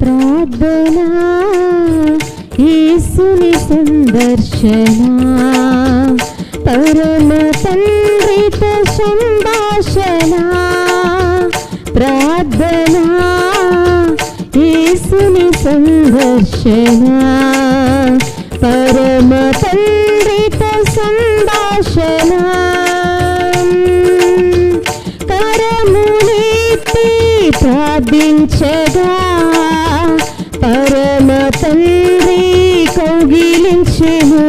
ప్రార్థన యేసుని సందర్శన. పరమ తండ్రితో సంభాషణ. ప్రార్థన యేసుని సందర్శన. పరమ తండ్రితో సంభాషణ. కరమునెత్తి ప్రార్థించగా. కౌగిలించెను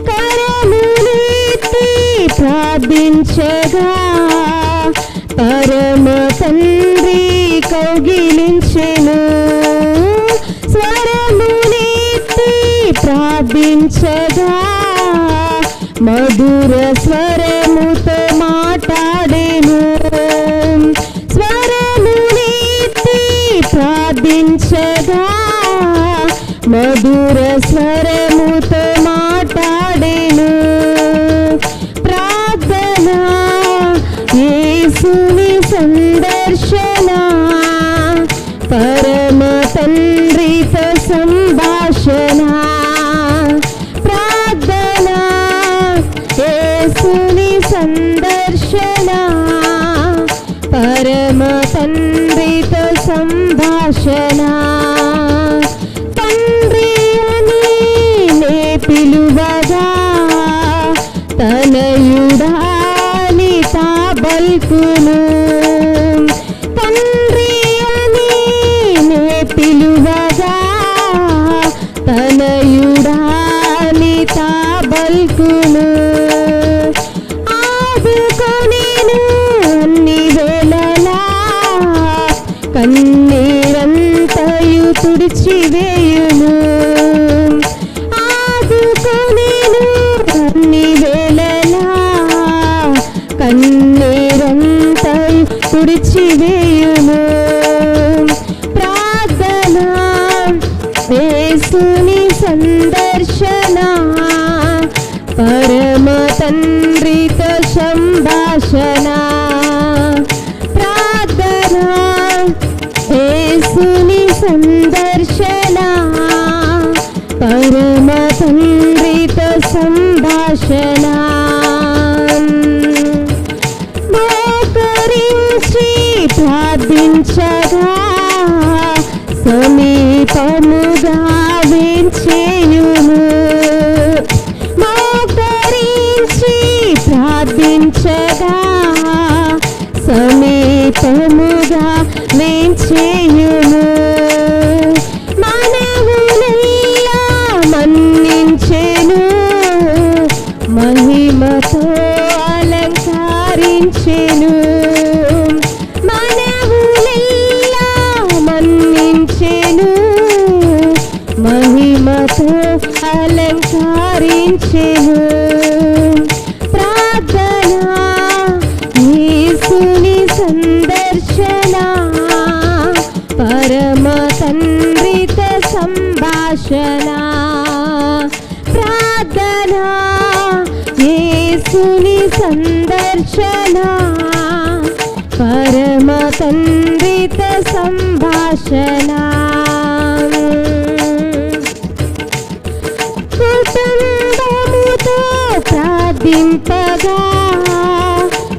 కరమునెత్తి ప్రార్థించగా. పరమ తండ్రి కౌగిలించెను. స్వరమునెత్తి ప్రార్థించగా. మధుర స్వరముతో మాట్లాడేను. మధుర స్వరముతో మాట్లాడేను. ప్రార్థన యేసుని సందర్శన. పరమ తండ్రితో సంభాషణ ప్రార్థన యేసుని సందర్శన. పరమ తండ్రి బల్కును తండ్రి అని నే పిలువగా తనయుడాని తా బల్కును అన్ని వేళలా కన్నీరంతయు తుడిచివేయును. కన్నీరంతయు తుడిచివేయును. ప్రార్థన వేసుని సందర్శన. పరమ తండ్రితో సంభాషణ ప్రార్థన వేసుని సందర్శన. పరమ తండ్రితో సంభాషణ ప్రార్థించగా సమీపముగా వేంచేయును మోకరించి ప్రార్థించగా సమీపముగా వేంచేయును మన్నించెను మహిమతో అలంకరించెను. ప్రార్థన యేసుని సందర్శన. పరమ తండ్రితో సంభాషణ ప్రార్థన యేసుని సందర్శన. పరమ తండ్రితో సంభాషణ ప్రార్థింపగా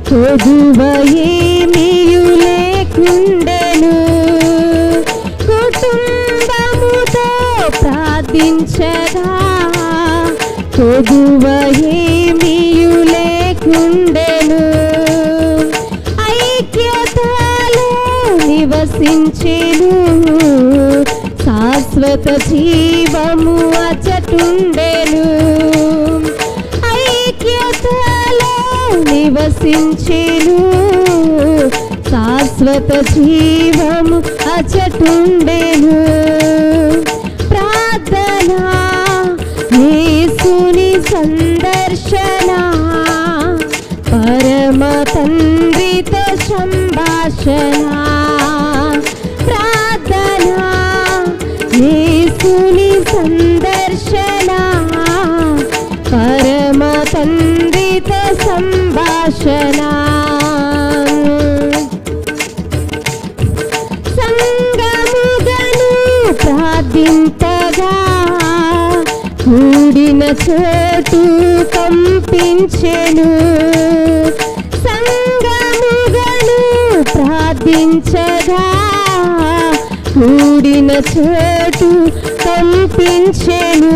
చదువ ఏమీయు లేకుండెను. కుటుంబముతో ప్రార్థించగా చదువ ఏమీయు లేకుండెను. ఐక్యతలో నివసించెను. శాశ్వత జీవము నివసించెను శాశ్వత జీవము అచటుండెను. ప్రార్థనా యేసుని సందర్శన. పరమ తండ్రితో సంభాషణ ప్రార్థనా యేసుని సందర్శన. సంభాషణ సంగముగా ప్రార్థింపగా కూడిన చోటు కంపించెను. సంగముగను ప్రార్థించగా కూడిన చోటు కంపించెను.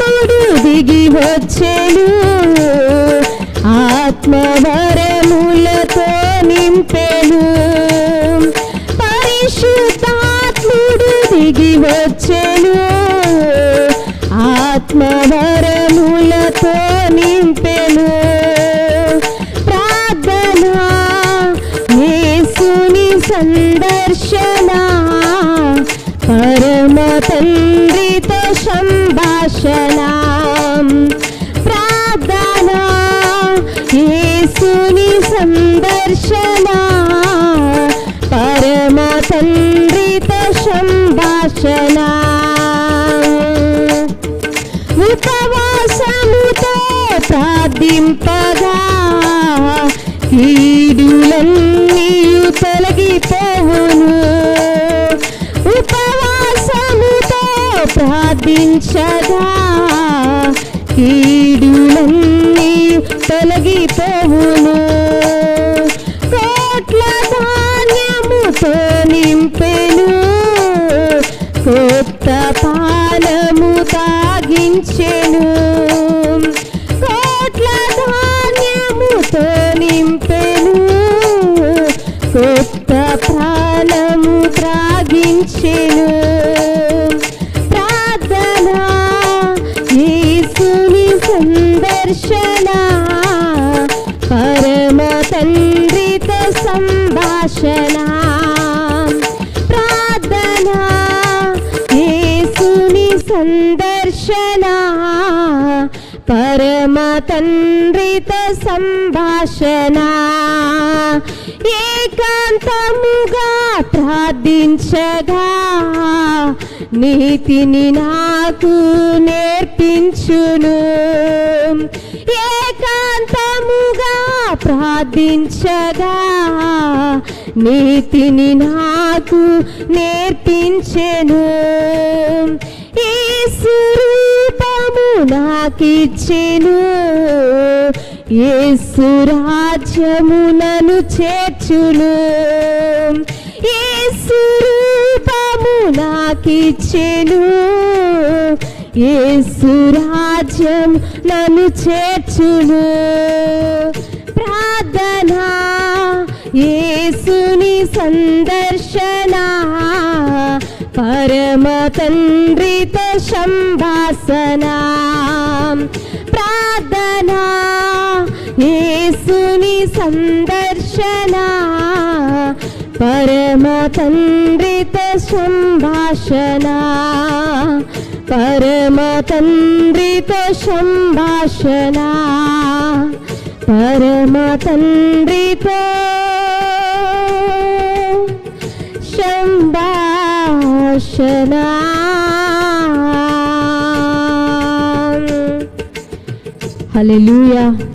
పరిశుద్ధాత్ముడు దిగి వచ్చెను. ఆత్మవరములతో నింపెను. పరిశుద్ధాత్ముడు దిగి వచ్చెను. ఆత్మవరములతో నింపెను. ప్రార్థన యేసుని సందర్శన. పరమ సందర్శన పరమ తండ్రితో సంభాషణ ఉపవాసముతో ప్రార్థింపగా కీడులన్నీ తొలగిపోవును. ఉపవాసముతో ప్రార్థించగా కీడులన్నీ తొలగిపోవును. నింపెను. కొత్త పాలము తాగించెను. కోట్ల ధాన్యముతో నింపెను. కొత్త పాలము త్రాగించెను. సందర్శన? పరమ తండ్రితో సంభాషణ? ఏకాంతముగా ప్రార్థించగా? నీతిని నాకు నేర్పించును. ఏకాంతముగా ప్రార్థించగా? నీతిని నాకు నేర్పించెను. ఈ స్వరూపము నాకిచ్చెను. యేసు రాజ్యము చేర్చును. యేసు రూపము నాకిచ్చెను. యేసు రాజ్యం నన్ను చేర్చును. ప్రార్థనా ఏసుని సందర్శనా. పరమ తండ్రితో సంభాసన ప్రార్థన యేసుని సందర్శన. పరమ తండ్రితో సంభాషణ పరమ తండ్రితో సంభాషణ